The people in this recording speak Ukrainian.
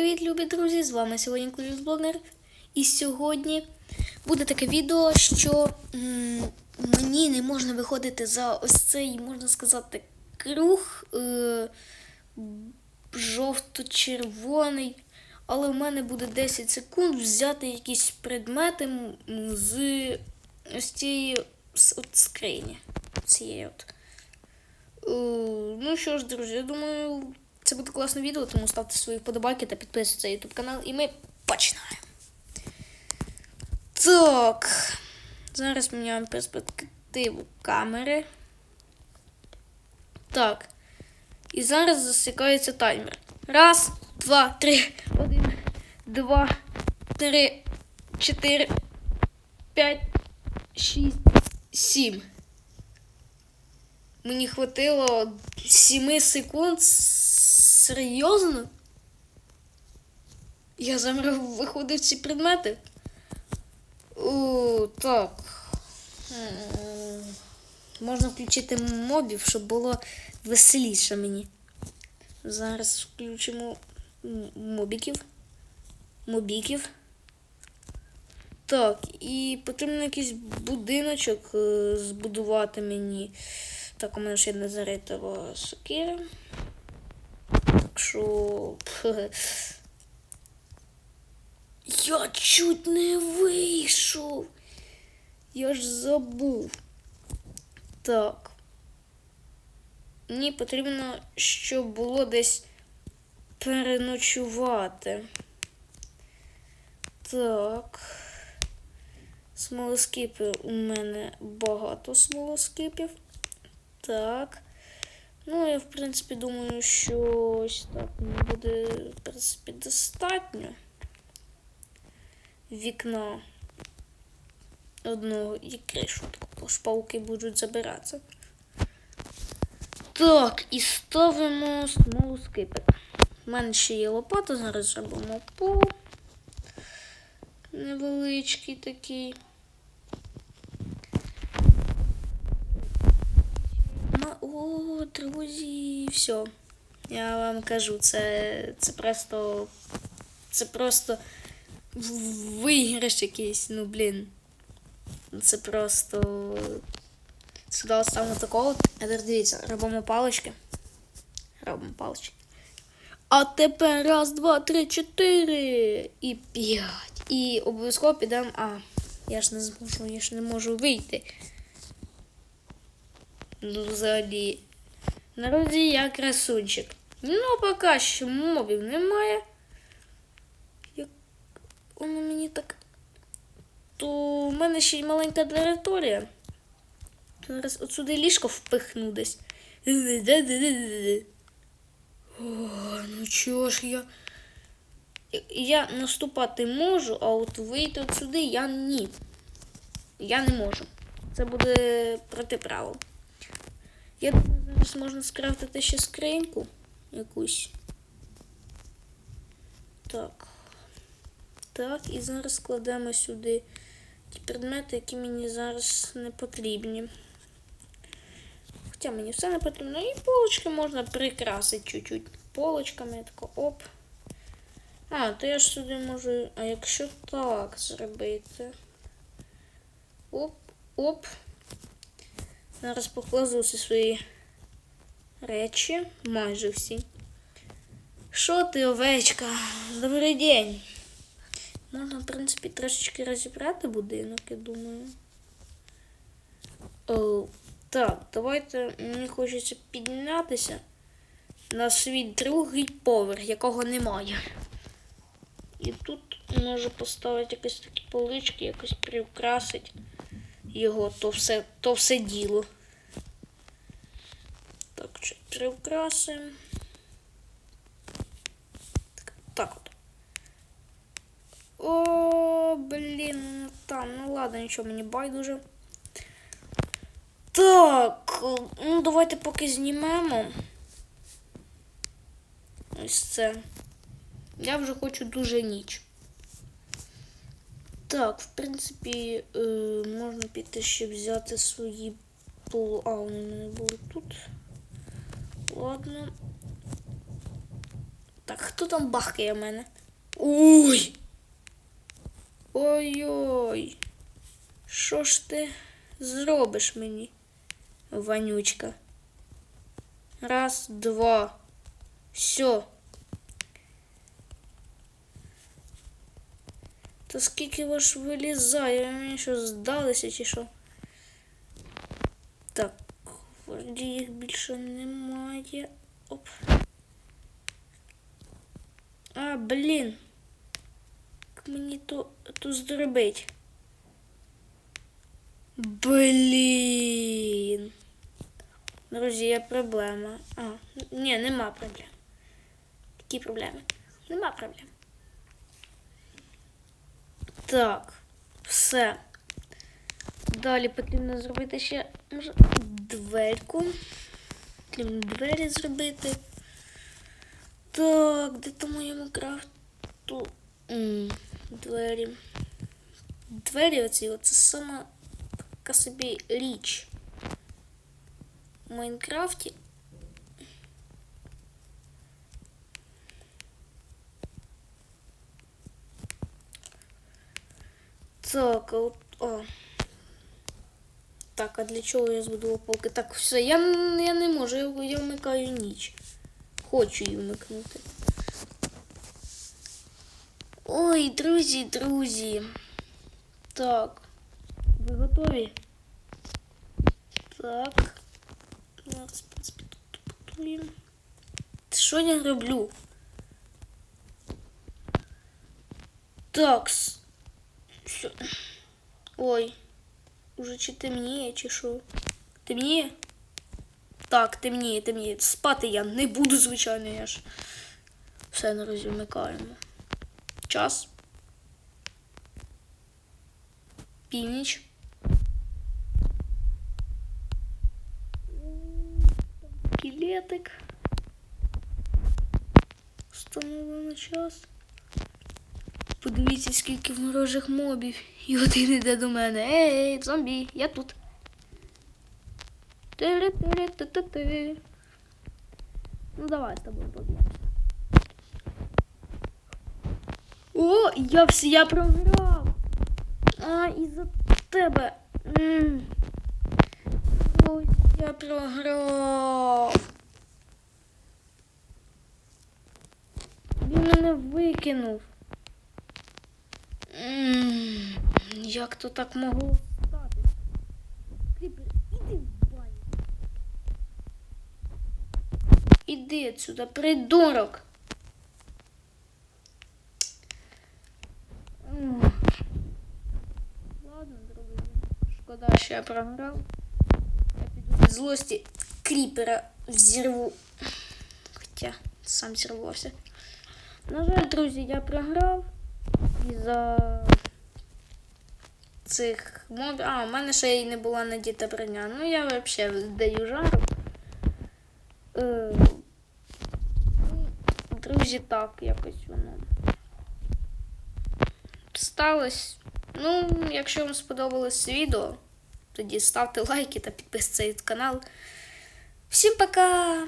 привіт, любі друзі! З вами сьогодні Блогер. І сьогодні буде таке відео, що мені не можна виходити за ось цей, можна сказати, круг е, жовто-червоний. Але в мене буде 10 секунд взяти якісь предмети з ось цієї от скрині. Цієї от. Е, Ну що ж, друзі, я думаю, це буде класне відео, тому ставте свої вподобайки та підписуйтесь на YouTube канал, і ми починаємо. Так. Зараз міняємо перспективу камери. Так. І зараз засікається таймер. Раз, два, три, один, два, три, чотири, п'ять, шість, сім. Мені хватило 7 секунд. Серйозно? Я замрав виходив ці предмети. О, так. Можна включити мобів, щоб було веселіше мені. Зараз включимо мобіків. Мобіків. Так, і потрібно якийсь будиночок е, збудувати мені. Так, у мене ще не заритова сокира. Що. Я чуть не вийшов. Я ж забув. Так. Мені потрібно, щоб було десь переночувати. Так. Смолоскипи у мене багато смолоскипів. Так. Ну, я, в принципі, думаю, що ось так мені буде, в принципі, достатньо вікна одного і кришу. Бо пауки будуть забиратися. Так, і ставимо смолоскипи. У мене ще є лопата, зараз зробимо пол. Невеличкий такий. Друзі, все. Я вам кажу, це, це просто. Це просто виграш якийсь, ну блін. Це просто. Сюди ставимо такого. А тепер дивіться, робимо палички. Робимо палички. А тепер раз, два, три, чотири і п'ять. І обов'язково підемо. А, я ж не зможу, я ж не можу вийти. Ну, взагалі. Народі я красунчик. Ну, поки що мобів немає. Як воно мені так. То в мене ще й маленька територія. Зараз отсюди ліжко впихну десь. О, ну чого ж я. Я наступати можу, а от вийти от сюди я ні. Я не можу. Це буде проти правил. Я зараз можна скрафтити ще скриньку якусь. Так. Так, і зараз складемо сюди ті предмети, які мені зараз не потрібні. Хоча мені все не потрібно. І полочки можна прикрасити чуть-чуть. Полочками тако оп. А, то я ж сюди можу. А якщо так зробити. Оп, оп. Зараз покладу всі свої речі, майже всі. Що ти, овечка? Добрий день. Можна, в принципі, трошечки розібрати будинок, я думаю. О, так, давайте мені хочеться піднятися на свій другий поверх, якого немає. І тут можу поставити якісь такі полички, якось приукрасить його, то все, то все діло. Приукрасимо. Так, так от. О, блін, там, ну ладно, нічого мені байдуже. Так, ну давайте поки знімемо. Ось це. Я вже хочу дуже ніч. Так, в принципі, е, можна піти ще взяти свої. А, вони були тут. Ладно. Так, хто там бахкає в мене? Ой! Ой-ой! Що ж ти зробиш мені, Ванючка? Раз, два. Все. Та скільки ваш вилізає? Мені що здалося чи що? Вроді їх більше немає. Оп. А, блін. Як мені то, то зробить? Блін. Друзі, є проблема. А, ні, нема проблем. Які проблеми? Нема проблем. Так, все. Далі потрібно зробити ще може, дверку. Потрібно двері зробити. Так, де то моєму крафту? Двері. Двері оці, оце сама така собі річ. В Майнкрафті. Так, от. О. Так, а для чого я збудував полки? Так, все, я, н- я не можу, я, я вмикаю ніч. Хочу її вмикнути. Ой, друзі, друзі. Так. Ви готові? Так. Зараз, в принципі, тут побудуємо. Що я роблю? Такс. Все. Ой. Уже чи темніє, чи що? Темніє? Так, темніє, темніє. Спати я не буду, звичайно, я ж. Все наразі вмикаємо. Час. Північ. Скелетик. Встановлено час. Подивіться, скільки ворожих мобів. І один іде до мене. Ей, зомбі, я тут. Ну давай з тобою поб'ємося. О, я все, я програв. А, із-за тебе. Ой, я програв. Він мене викинув. Як то так могло стати? Кріпер, іди в баню. Іди отсюда, придурок. Ладно, друзі. Шкода, що я програв. Я піду від злості кріпера взірву. Хоча сам зірвався. На жаль, друзі, я програв із-за цих мобів. А, у мене ще й не була надіта броня. Ну, я взагалі даю жару. Е, ну, Друзі, так, якось воно сталося. Ну, якщо вам сподобалось відео, тоді ставте лайки та підписуйтесь на канал. Всім пока!